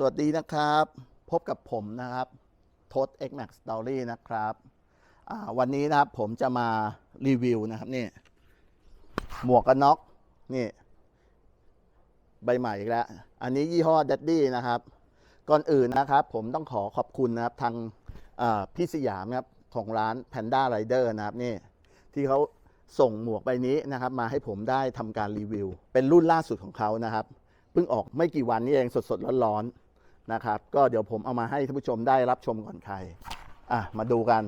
สวัสดีนะครับ พบกับผมนะครับทศ X Max Story นะครับ วันนี้นะครับผมจะมารีวิวนะครับนี่หมวกกันน็อกนี่ ใบใหม่อีกแล้ว อันนี้ยี่ห้อ d ดดดี้นะครับ ก่อนอื่นนะครับ ผมต้องขอขอบคุณนะครับ ทางพี่สยามนะครับของร้าน Panda Rider นะครับนี่ที่เขาส่งหมวกใบนี้นะครับ มาให้ผมได้ทำการรีวิว เป็นรุ่นล่าสุดของเขานะครับเพิ่งออกไม่กี่วันนี้เองสดๆร้อนๆ นะครับ ก็เดี๋ยวผมเอามาให้ท่านผู้ชมได้รับชมก่อนใครอะมาดูกัน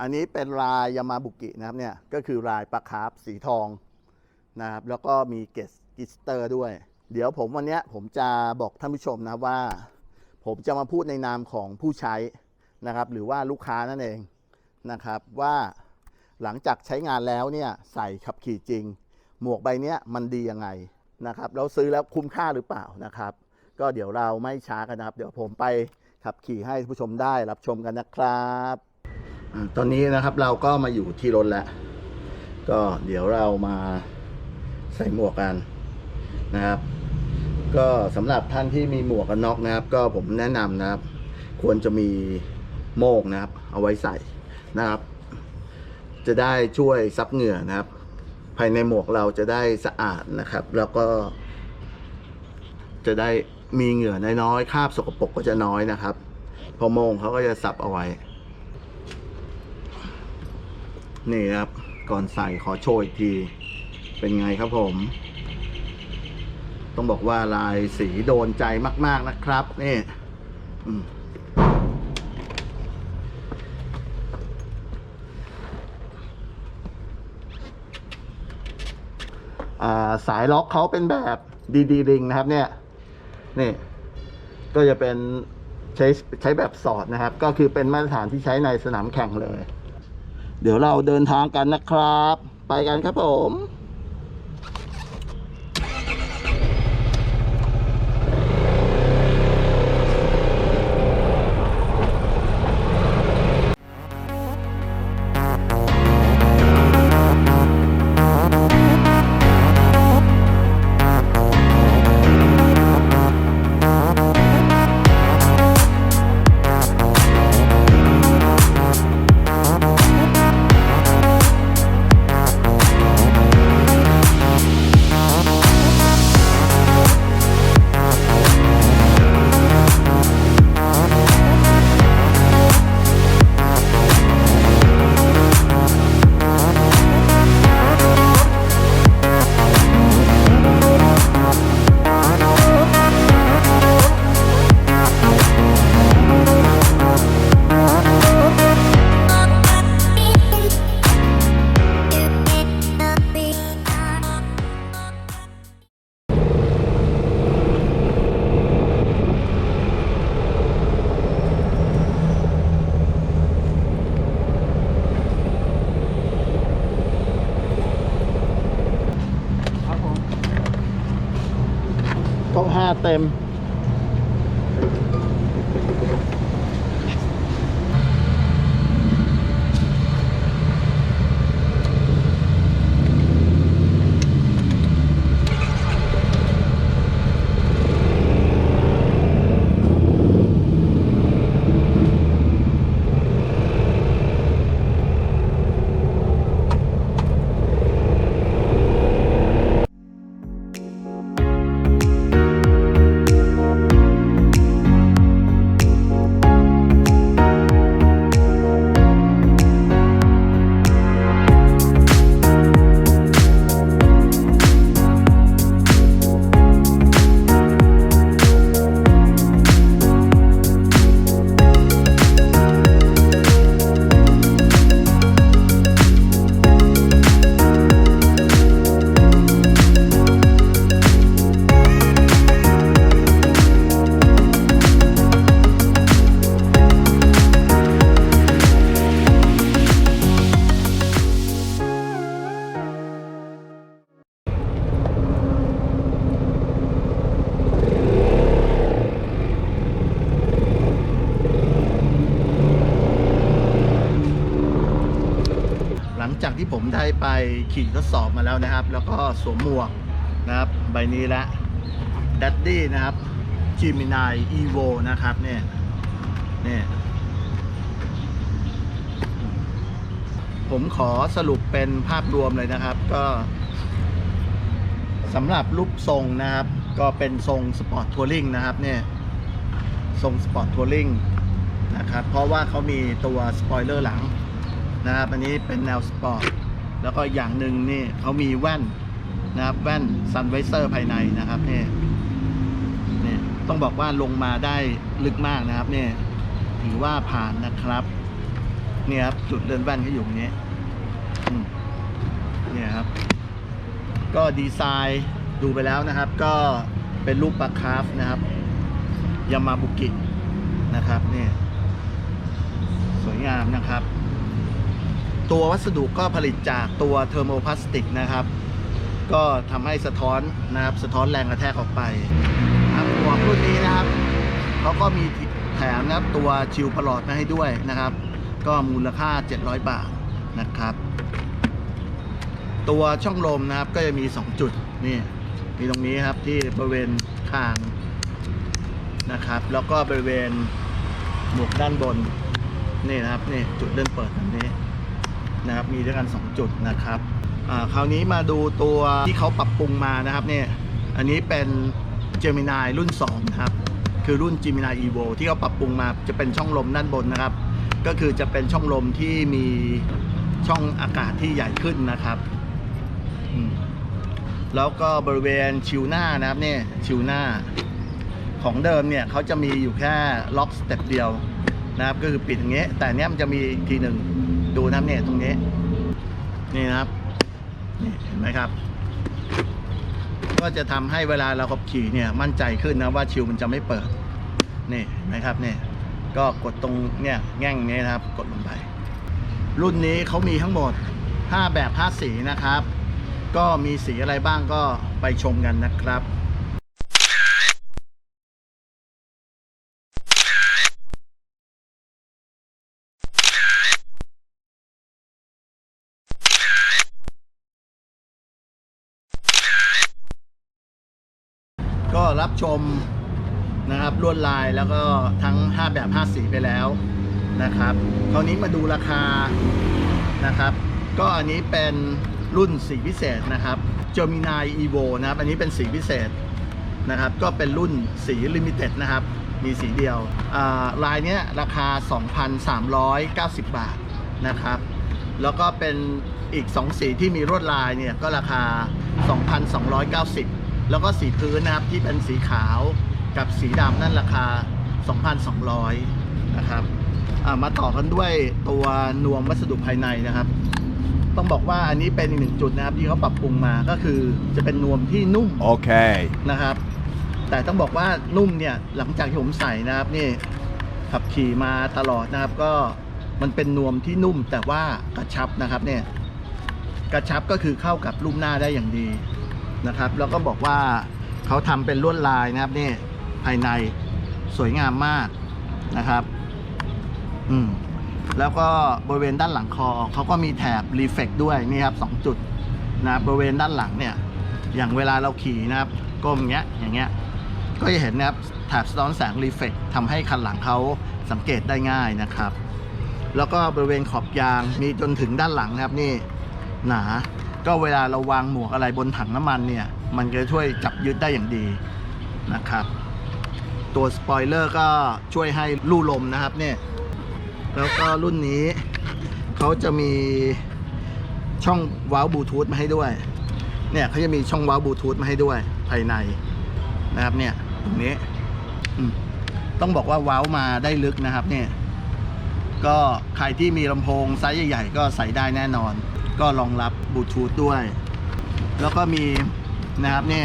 อันนี้เป็นลายยามาบุกินะครับเนี่ยก็คือลายปลาคาร์ฟสีทองนะครับแล้วก็มีเกสกิสเตอร์ด้วย เดี๋ยวผมวันนี้ผมจะบอกท่านผู้ชมนะว่า ผมจะมาพูดในนามของผู้ใช้นะครับ หรือว่าลูกค้านั่นเองนะครับว่าหลังจากใช้งานแล้วเนี่ยใส่ขับขี่จริง หมวกใบเนี้ยมันดียังไง นะครับแล้วซื้อแล้วคุ้มค่าหรือเปล่านะครับ ก็เดี๋ยวเราไม่ช้ากันนะครับ เดี๋ยวผมไปขับขี่ให้ผู้ชมได้รับชมกันนะครับตอนนี้นะครับเราก็มาอยู่ที่รถแล้ว ก็เดี๋ยวเรามาใส่หมวกกันนะครับ ก็สำหรับท่านที่มีหมวกกันน็อกนะครับ ก็ผมแนะนำนะครับ ควรจะมีโมกนะครับ เอาไว้ใส่นะครับ จะได้ช่วยซับเหงื่อนะครับ ภายในหมวกเราจะได้สะอาดนะครับ แล้วก็ จะได้มีเหงื่อน้อยๆคราบสกปรกก็จะน้อยนะครับ พอโมงเขาก็จะสับเอาไว้ นี่ครับ ก่อนใส่ขอโชว์อีกที เป็นไงครับผม ต้องบอกว่าลายสีโดนใจมาก ๆนะครับ นี่อืม อ่า สายล็อกเขาเป็นแบบดีดีริงนะครับเนี่ยนี่ก็จะเป็นใช้ใช้แบบสอดนะครับ ก็คือเป็นมาตรฐานที่ใช้ในสนามแข่งเลย เดี๋ยวเราเดินทางกันนะครับ ไปกันครับผม ต้องห้าเต็ม ได้ไปขี่ทดสอบมาแล้วนะครับ แล้วก็สวมหมวกนะครับ ใบนี้ล้ว Daddy นะครับ Gemini Evo นะครับเนี่ยเนี่ยผมขอสรุปเป็นภาพรวมเลยนะครับ ก็สำหรับรูปทรงนะครับ ก็เป็นทรงสปอร์ตทัวริงนะครับเนี่ยทรงสปอร์ตทัวริงนะครับ เพราะว่าเขามีตัวสปอยเลอร์หลังนะครับ อันนี้เป็นแนวสปอร์ต แล้วก็อย่างหนึ่งนี่เขามีแว่นนะครับแว่นซันไวเซอร์ภายในนะครับนี่นี่ต้องบอกว่าลงมาได้ลึกมากนะครับนี่ถือว่าผ่านนะครับเนี่ยครับจุดเลื่อนแว่นเขาอยู่ตรงนี้เนี่ยครับ ก็ดีไซน์ดูไปแล้วนะครับ ก็เป็นรูปปลาคราฟนะครับยามาบุกินะครับเนี่ยสวยงามนะครับ ตัววัสดุก็ผลิตจากตัวเทอร์โมพลาสติกนะครับ ก็ทำให้สะท้อนนะครับสะท้อนแรงกระแทกออกไปครับหมวกรุ่นนี้นะครับเขาก็มีแถมนะครับตัวชิลพลอดมาให้ด้วยนะครับ ก็มูลค่า 700 บาทนะครับ ตัวช่องลมนะครับก็จะมี 2 จุดนี่มีตรงนี้ครับที่บริเวณคางนะครับ แล้วก็บริเวณหมวกด้านบนนี่นะครับนี่จุดเลื่อนเปิดแบบนี้ นะครับ มีด้วยกัน 2 จุดนะครับคราวนี้มาดูตัวที่เขาปรับปรุงมานะครับเนี่ยอันนี้เป็น Gemini รุ่น2นะครับคือรุ่น Gemini Evo ที่เขาปรับปรุงมาจะเป็นช่องลมด้านบนนะครับ ก็คือจะเป็นช่องลมที่มีช่องอากาศที่ใหญ่ขึ้นนะครับ แล้วก็บริเวณชิวหน้านะครับเนี่ยชิวหน้า ของเดิมเนี่ยเขาจะมีอยู่แค่ล็อกสเต็ปเดียวนะครับก็คือปิดอย่างเงี้ยแต่เนี้ยมันจะมีทีหนึ่ง ดูนะครับเนี่ยตรงนี้ นี่นะครับนี่เห็นไหมครับ ก็จะทำให้เวลาเราขับขี่เนี่ยมั่นใจขึ้นนะว่าชิวมันจะไม่เปิด นี่เห็นไหมครับเนี่ยก็กดตรงเนี่ยแง่งนี้นะครับ กดลงไป รุ่นนี้เขามีทั้งหมด 5 แบบ5สีนะครับ ก็มีสีอะไรบ้างก็ไปชมกันนะครับ ก็ รับชมนะครับลวดลายแล้วก็ทั้ง 5 แบบ 5 สีไปแล้วนะครับ คราวนี้มาดูราคานะครับ ก็อันนี้เป็นรุ่นสีพิเศษนะครับ Gemini Evo นะครับ อันนี้เป็นสีพิเศษนะครับ ก็เป็นรุ่นสีลิมิเต็ดนะครับ มีสีเดียวอ่าลายเนี้ยราคา 2,390 บาทนะครับ แล้วก็เป็นอีก 2 สีที่มีลวดลายเนี่ยก็ราคา 2,290 แล้วก็สีพื้นนะครับที่เป็นสีขาวกับสีดำนั่นราคา 2,200 นะครับอ่ามาต่อกันด้วยตัวนวมวัสดุภายในนะครับ ต้องบอกว่าอันนี้เป็นอีกหนึ่งจุดนะครับที่เขาปรับปรุงมาก็คือจะเป็นนวมที่นุ่ม Okay. นะครับ แต่ต้องบอกว่านุ่มเนี่ยหลังจากที่ผมใส่นะครับนี่ขับขี่มาตลอดนะครับก็มันเป็นนวมที่นุ่มแต่ว่ากระชับนะครับเนี่ยกระชับก็คือเข้ากับรูปหน้าได้อย่างดี นะครับ แล้วก็บอกว่าเขาทำเป็นลวดลายนะครับนี่ภายในสวยงามมากนะครับ อืมแล้วก็บริเวณด้านหลังคอเขาก็มีแถบรีเฟกด้วยนี่ครับสองจุดนะรบบริเวณด้านหลังเนี่ย อย่างเวลาเราขี่นะครับก้มเงี้ยอย่างเงี้ย ก็จะเห็นนะครับแถบสะท้อนแสงรีเฟกทำให้คันหลังเขาสังเกตได้ง่ายนะครับ แล้วก็บริเวณขอบยางมีจนถึงด้านหลังนะครับนี่หนา ก็เวลาเราวางหมวกอะไรบนถังน้ำมันเนี่ย มันจะช่วยจับยึดได้อย่างดีนะครับ ตัวสปอยเลอร์ก็ช่วยให้ลู่ลมนะครับเนี่ย แล้วก็รุ่นนี้เขาจะมีช่องวาวบลูทูธมาให้ด้วย เนี่ยเขาจะมีช่องวาวบลูทูธมาให้ด้วยภายในนะครับเนี่ยตรงนี้ต้องบอกว่าว้าวมาได้ลึกนะครับเนี่ย ก็ใครที่มีลำโพงไซส์ใหญ่ ๆ ก็ใส่ได้แน่นอน ก็รองรับบลูทูธด้วย แล้วก็มีนะครับนี่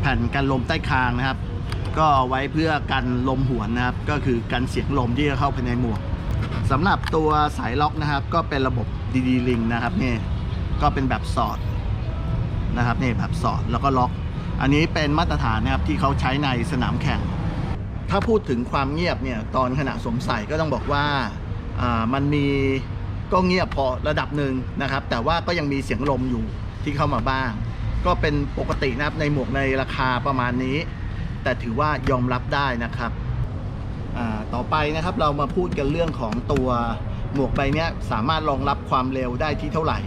แผ่นกันลมใต้คางนะครับ ก็ไว้เพื่อกันลมหวนนะครับ ก็คือกันเสียงลมที่จะเข้าภายในหมวกสำหรับตัวสายล็อกนะครับ ก็เป็นระบบดีๆลิงนะครับนี่ก็เป็นแบบสอดนะครับนี่แบบสอดแล้วก็ล็อก อันนี้เป็นมาตรฐานนะครับที่เขาใช้ในสนามแข่ง ถ้าพูดถึงความเงียบเนี่ยตอนขณะสวมใส่ก็ต้องบอกว่าอ่ามันมี ก็เงียบพอระดับหนึ่งนะครับ แต่ว่าก็ยังมีเสียงลมอยู่ที่เข้ามาบ้าง ก็เป็นปกตินะครับในหมวกในราคาประมาณนี้ แต่ถือว่ายอมรับได้นะครับต่อไปนะครับเรามาพูดกันเรื่องของตัวหมวกใบนี้สามารถรองรับความเร็วได้ที่เท่าไหร่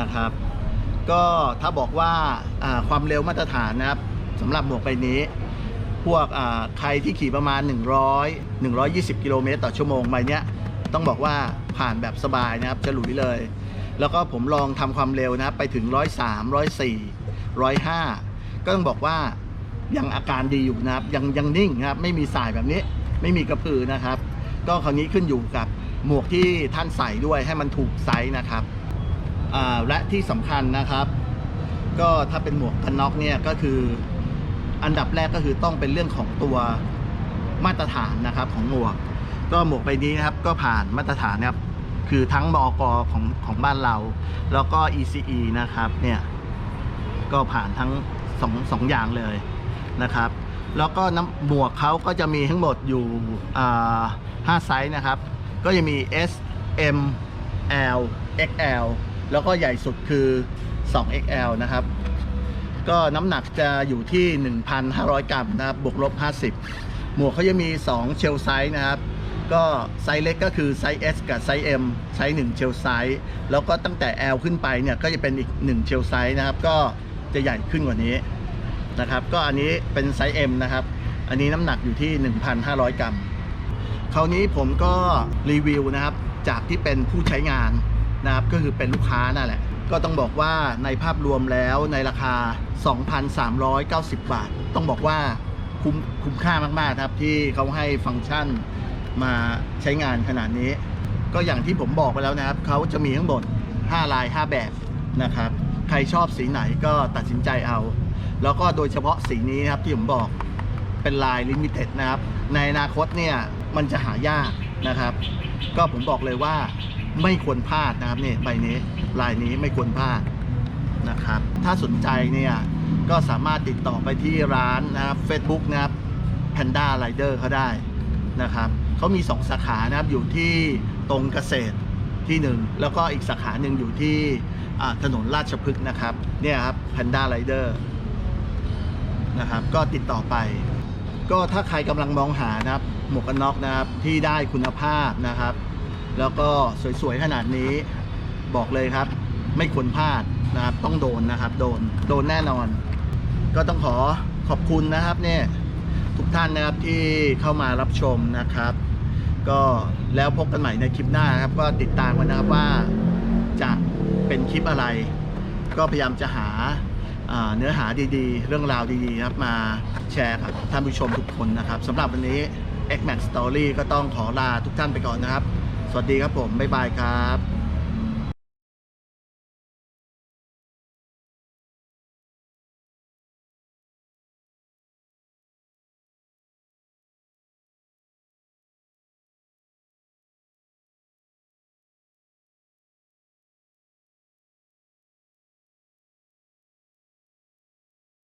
นะครับ ก็ถ้าบอกว่าความเร็วมาตรฐานนะครับสำหรับหมวกใบนี้ พวกใครที่ขี่ประมาณ 100 120 กิโลเมตรต่อชั่วโมงใบนี้ต้องบอกว่า ผ่านแบบสบายนะครับฉลุยเลย แล้วก็ผมลองทำความเร็วนะครับไปถึง 103 104 105 ก็ต้องบอกว่ายังอาการดีอยู่นะครับ ยังยังนิ่งนะครับ ไม่มีสายแบบนี้ ไม่มีกระพือนะครับ ก็คราวนี้ขึ้นอยู่กับหมวกที่ท่านใส่ด้วยให้มันถูกไซส์นะครับและที่สำคัญนะครับ ก็ถ้าเป็นหมวกกันน็อกเนี่ยก็คืออันดับแรกก็คือต้องเป็นเรื่องของตัวมาตรฐานนะครับของหมวก ก็หมวกใบนี้นะครับก็ผ่านมาตรฐานนะครับคือทั้งมอกของของบ้านเรา แล้วก็ ECE นะครับเนี่ยก็ผ่านทั้งสองสองอย่างเลยนะครับ แล้วก็น้ำหมวกเขาก็จะมีทั้งหมดอยู่อ่าห้าไซส์นะครับ ก็จะมี S M L XL แล้วก็ใหญ่สุดคือ 2 XL นะครับ ก็น้ำหนักจะอยู่ที่ 1,500 กรัมนะครับบวกลบ 50 หมวกเขาจะมี 2 เชลไซส์นะครับ ก็ไซส์เล็กก็คือไซส์ S กับไซส์ M ไซส์1เชลไซส์แล้วก็ตั้งแต่ L ขึ้นไปเนี่ยก็จะเป็นอีก1เชลไซส์นะครับ ก็จะใหญ่ขึ้นกว่านี้นะครับ ก็อันนี้เป็นไซส์ M นะครับ อันนี้น้ำหนักอยู่ที่ 1,500 กรัม คราวนี้ผมก็รีวิวนะครับ จากที่เป็นผู้ใช้งานนะครับ ก็คือเป็นลูกค้านั่นแหละ ก็ต้องบอกว่าในภาพรวมแล้วในราคา 2,390 บาท ต้องบอกว่าคุ้มคุ้มค่ามากๆครับที่เขาให้ฟังก์ชัน มาใช้งานขนาดนี้ ก็อย่างที่ผมบอกไปแล้วนะครับเขาจะมีทั้งหมด5ลาย 5 แบบนะครับ ใครชอบสีไหนก็ตัดสินใจเอา แล้วก็โดยเฉพาะสีนี้นะครับที่ผมบอกเป็นลายลิมิเต็ดนะครับ ในอนาคตเนี่ยมันจะหายากนะครับ ก็ผมบอกเลยว่าไม่ควรพลาดนะครับเนี่ยใบนี้ลายนี้ไม่ควรพลาดนะครับ ถ้าสนใจเนี่ยก็สามารถติดต่อไปที่ร้านนะครับ Facebook นะครับ Panda Rider เขาได้นะครับ เขามี2สาขานะครับอยู่ที่ตรงเกษตรที่หนึ่งแล้วก็อีกสาขาหนึ่งอยู่ที่ถนนราชพฤกษ์นะครับเนี่ยครับ Panda Rider นะครับก็ติดต่อไป ก็ถ้าใครกำลังมองหานะครับหมวกกันน็อกนะครับที่ได้คุณภาพนะครับ แล้วก็สวยๆขนาดนี้บอกเลยครับ ไม่ควรพลาดนะครับต้องโดนนะครับ โดนโดนแน่นอน ก็ต้องขอขอบคุณนะครับเนี่ยทุกท่านนะครับที่เข้ามารับชมนะครับ ก็แล้วพบกันใหม่ในคลิปหน้าครับ ก็ติดตามกันนะครับว่าจะเป็นคลิปอะไร ก็พยายามจะหาอ่าเนื้อหาดีๆ เรื่องราวดีๆครับมาแชร์กับท่านผู้ชมทุกคนนะครับสำหรับวันนี้ X Max Story ก็ต้องขอลาทุกท่านไปก่อนนะครับ สวัสดีครับผม บ๊ายบายครับ